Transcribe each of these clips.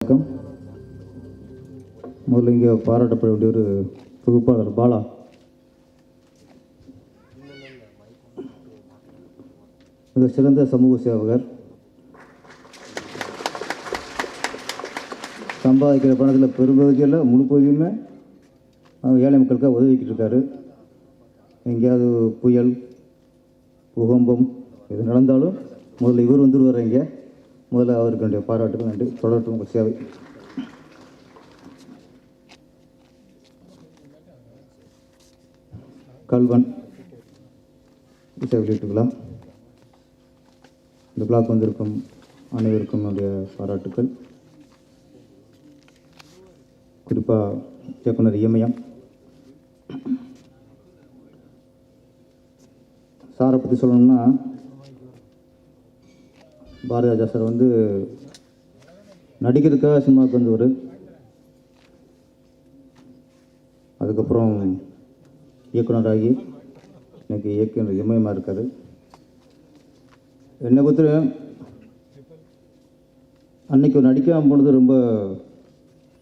வணக்கம். முதல்ல இங்கே பாராட்டப்பட வேண்டிய ஒரு தொகுப்பாளர் பாலா. மிக சிறந்த சமூக சேவகர். சம்பாதிக்கிற பணத்தில் பெரும்பகுதியில் முழு பகுதியுமே அவர் ஏழை மக்களுக்காக உதவிக்கிட்டு இருக்காரு. எங்கேயாவது புயல் பூகம்பம் இது நடந்தாலும் முதல்ல இவர் வந்துடுவார் இங்கே. முதல்ல அவருக்கு பாராட்டுகள் நன்றி. தொடரட்டும் உங்கள் சேவை. கல்வன் இசை வெளியிட்டுக்கலாம் இந்த பிளாக் வந்திருக்கும் அனைவருக்கும் என்னுடைய பாராட்டுக்கள். குறிப்பாக இயக்குனர் இமயம் சாரை பற்றி சொல்லணும்னா பாரதிராஜா சார் வந்து நடிக்கிறதுக்காக சினிமாவுக்கு வந்தவர். அதுக்கப்புறம் இயக்குனராகி இன்னைக்கு இயக்குனர் இமயமாக இருக்கார். என்னை பொறுத்த அன்னைக்கு ஒரு நடிக்காமல் போனது ரொம்ப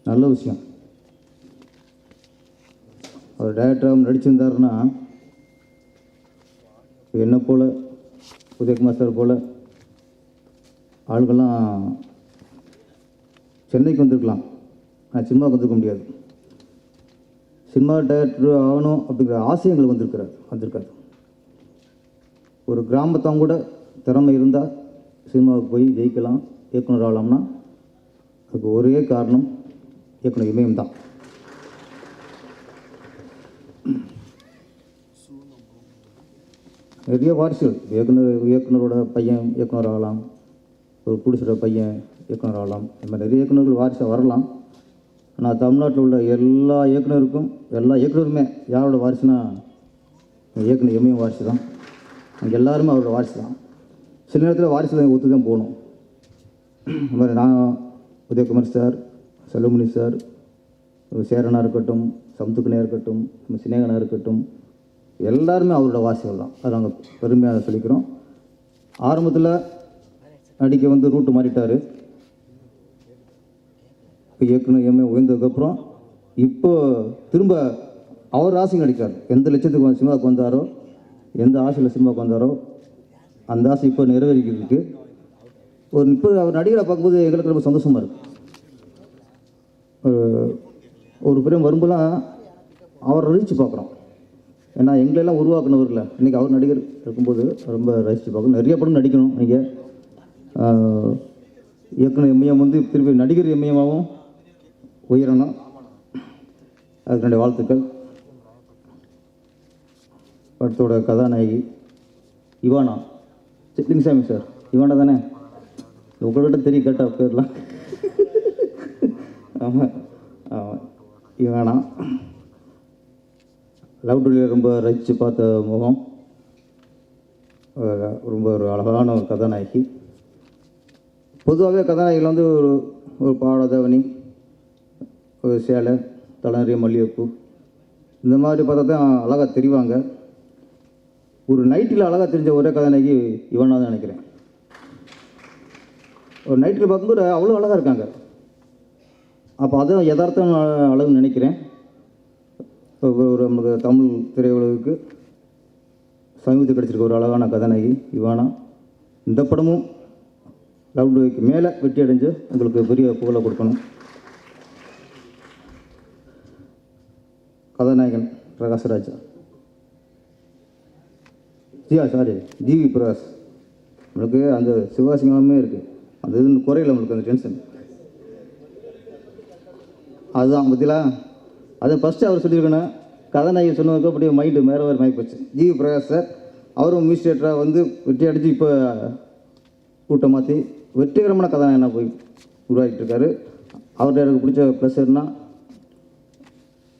நல்ல விஷயம். அவர் டேரக்டராகவும் நடிச்சிருந்தாருன்னா என்னை போல்? உதயகுமார் சார் போல்? ஆள்கள்லாம் சென்னைக்கு வந்திருக்கலாம். ஆனால் சினிமாவுக்கு வந்திருக்க முடியாது. சினிமா டைரக்டர் ஆகணும் அப்படிங்கிற ஆசை எங்களுக்கு வந்திருக்கிறார் வந்திருக்காரு ஒரு கிராமத்தான் கூட திறமை இருந்தால் சினிமாவுக்கு போய் ஜெயிக்கலாம். இயக்குனர் ஆகலாம்னா அதுக்கு ஒரே காரணம் இயக்குனர் இமயம் தான் நிறைய வாரிசுகள் இயக்குனர் இயக்குனரோட பையன் இயக்குனர் ஆகலாம் ஒரு ப்ரொடியூசரோட பையன் இயக்குனர் ஆகலாம் இந்த மாதிரி நிறைய இயக்குனர்கள் வாரிசாக வரலாம். ஆனால் தமிழ்நாட்டில் உள்ள எல்லா இயக்குனருக்கும் எல்லா இயக்குனருமே யாரோட வாரிசுனா இயக்குனர் எம்ஏ வாரிசு தான். அங்கே எல்லாருமே அவரோட வாரிசு தான். சில நேரத்தில் வாரிசில் ஒத்து தான் போகணும். இந்த மாதிரி நான் உதயகுமார் சார் செல்வமணி சார் சேரனா இருக்கட்டும் சமுத்துக்கனே இருக்கட்டும் நம்ம சினேகனா இருக்கட்டும் எல்லாருமே அவரோட வாசிகள் தான். அதை நாங்கள் பெருமையாக சொல்லிக்கிறோம். ஆரம்பத்தில் நடிக்க வந்து ரூட்டு மாறிட்டார். இப்போ இயக்குனர் எம்ஏ உயர்ந்ததுக்கப்புறம் இப்போ திரும்ப அவர் ஆசைங்க நடிக்கார். எந்த லட்சத்துக்கு வந்து சினிமாவுக்கு வந்தாரோ எந்த ஆசையில் சினிமாவுக்கு வந்தாரோ அந்த ஆசை இப்போ நிறைவேறிக்கிறதுக்கு ஒரு இப்போ அவர் நடிகரை பார்க்கும்போது எங்களுக்கு ரொம்ப சந்தோஷமாக இருக்குது ஒரு- பெரிய வரும்போலாம் அவரை ரீச் பார்க்குறோம். ஏன்னா எங்களெல்லாம் உருவாக்குனவர் இல்லை இன்றைக்கி அவர் நடிகர் இருக்கும்போது ரொம்ப ரசித்து பார்க்கணும். நிறைய படம் நடிக்கணும் நீங்கள் இயக்குனர் எம்ஐஎம் வந்து திருப்பி நடிகர் எம்ஐஎமாகவும் உயரணும். அதுக்கு என்னுடைய வாழ்த்துக்கள். படத்தோட கதாநாயகி இவானா. சிட்லிங்சாமி சார். இவானா தானே? உங்கள்கிட்ட தெரியும் கேட்டா பேர்லாம். ஆமாம் ஆமாம் இவானா. லவ் டுடே ரொம்ப ரசித்து பார்த்த முகம். ரொம்ப ஒரு அழகான ஒரு கதாநாயகி. பொதுவாகவே கதாநாயகியில் வந்து ஒரு ஒரு பாடதவனி ஒரு சேலை தலை மல்லிகைப்பூ. இந்த மாதிரி பார்த்தா தான் அழகாக தெரிவாங்க. ஒரு நைட்டில் அழகாக தெரிஞ்ச ஒரே கதாநாயகி இவனாக தான் நினைக்கிறேன். ஒரு நைட்டில் பார்க்கும்போது அவ்வளோ அழகாக இருக்காங்க. அப்போ அதுவும் யதார்த்தம் அளவுன்னு நினைக்கிறேன். ஒரு ஒரு நமக்கு தமிழ் திரையுலகுக்கு சமீபத்தில் கிடச்சிருக்க ஒரு அழகான கதாநாயகி இவானா. இந்த படமும் லவ் டுவேக்கு மேலே வெற்றி அடைஞ்சு உங்களுக்கு பெரிய புகழை கொடுக்கணும். கதாநாயகன் பிரகாஷ்ராஜ் ஜியா சாரி ஜிவி பிரகாஷ். நம்மளுக்கு அந்த சிவாசிங்கமே இருக்குது அது இதுன்னு குறையில நம்மளுக்கு அந்த டென்ஷன் அதுதான் பத்திலா? அதை ஃபஸ்ட்டு அவர் சொல்லியிருக்கணும் கதாநாயகி சொன்னதுக்கு அப்படியே மைண்டு மேலே வேறு மாறி போச்சு ஜிவி பிரகாஷ் சார் அவரும் மியூசியேட்டராக வந்து வெற்றி அடித்து இப்போ கூட்டம் மாற்றி வெற்றிகரமான கதாநாயகனாக போய் உருவாக்கிட்டு இருக்காரு அவர்கிட்ட எனக்கு பிடிச்ச ப்ளஸ் என்ன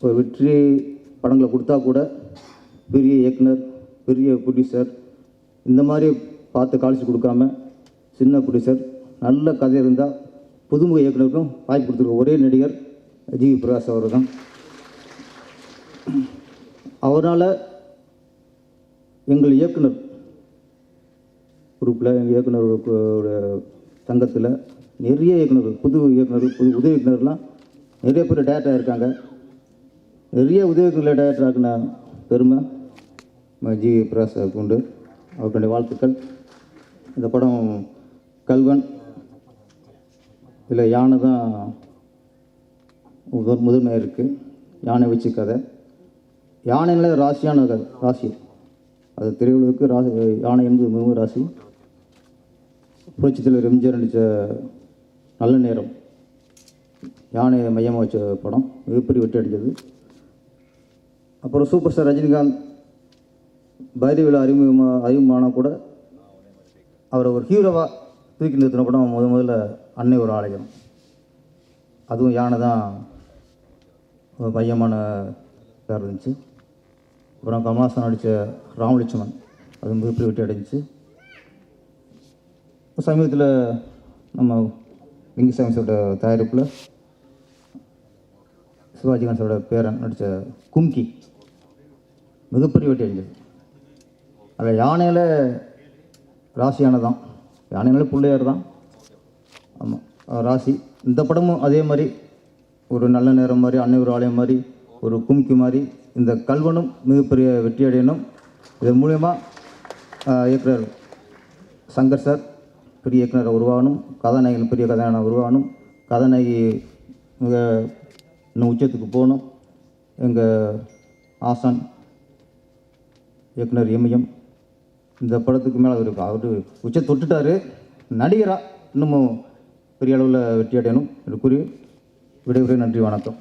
ஒரு வெற்றி படங்களை கொடுத்தா கூட பெரிய இயக்குனர் பெரிய ப்ரொடியூசர் இந்த மாதிரி பார்த்து காலிச்சு கொடுக்காம சின்ன ப்ரொடியூசர் நல்ல கதை இருந்தால் புதுமுக இயக்குனருக்கும் வாய்ப்பு கொடுத்துருக்க ஒரே நடிகர் ஜிவி பிரகாஷ் அவர் தான் அவரால் எங்கள் இயக்குனர் குரூப்பில் எங்கள் இயக்குனர் சங்கத்தில் நிறைய இயக்குனர்கள் புது இயக்குனர் புது உதவி இயக்குனர்லாம் நிறைய பேர் டேரக்டர் இருக்காங்க நிறைய உதவி இயக்குனர் டேரக்டர் பெருமை ஜி. பிரகாஷ் உண்டு. அவருடைய வாழ்த்துக்கள். இந்த படம் கல்வன் இதில் யானை தான் முதன்மையாக இருக்குது யானை வச்சு கதை. யானைல ராசியான ராசி. அது திரையுலகுக்கு ராசி யானை என்பது மிகவும் ராசி. புரட்சித் எம்ஜிஆர் நடித்த நல்ல நேரம். யானையை மையமாக வச்ச படம் மிகப்பெரிய வெற்றி அடைஞ்சது. அப்புறம் சூப்பர் ஸ்டார் ரஜினிகாந்த் பைரவியில் அறிமுகமாக அறிமுகமானா கூட அவரை ஒரு ஹீரோவாக தூக்கி நிறுத்தின படம் முத முதல்ல அன்னை ஒரு ஆலயம். அதுவும் யானை தான் மையமான இதாக இருந்துச்சு. அப்புறம் கமலாசன் நடித்த ராமலட்சுமன் அது மிகப்பெரிய வெற்றி அடைஞ்சிச்சு. சமீபத்தில் நம்ம லிங்குசாமி சாரோட தயாரிப்பில் சிவாஜி கணேசோட பேரன் நடித்த கும்கி மிகப்பெரிய வெற்றி அடைஞ்சது அதில் யானையில் ராசி யானை தான். யானைனால பிள்ளையார் தான். ஆமாம் ராசி. இந்த படமும் அதே மாதிரி ஒரு நல்ல நேரம் மாதிரி அன்னை ஒரு ஆலயம் மாதிரி ஒரு கும்கி மாதிரி இந்த கல்வனும் மிகப்பெரிய வெற்றியடையணும். இதன் மூலயமா இயக்குனர் சங்கர் சார் பெரிய இயக்குனர் உருவாகணும். கதாநாயகன் பெரிய கதாநாயகனாக உருவாகணும். கதாநாயகி மிக இன்னும் உச்சத்துக்கு போகணும். எங்கள் ஆசான் இயக்குனர் எம்எம் இந்த படத்துக்கு மேலே அவர் அவர் உச்ச தொட்டுட்டாரு. நடிகராக இன்னமும் பெரிய அளவில் வெற்றி அடையணும் என்று கூறி விடைபெறுகிறேன். நன்றி வணக்கம்.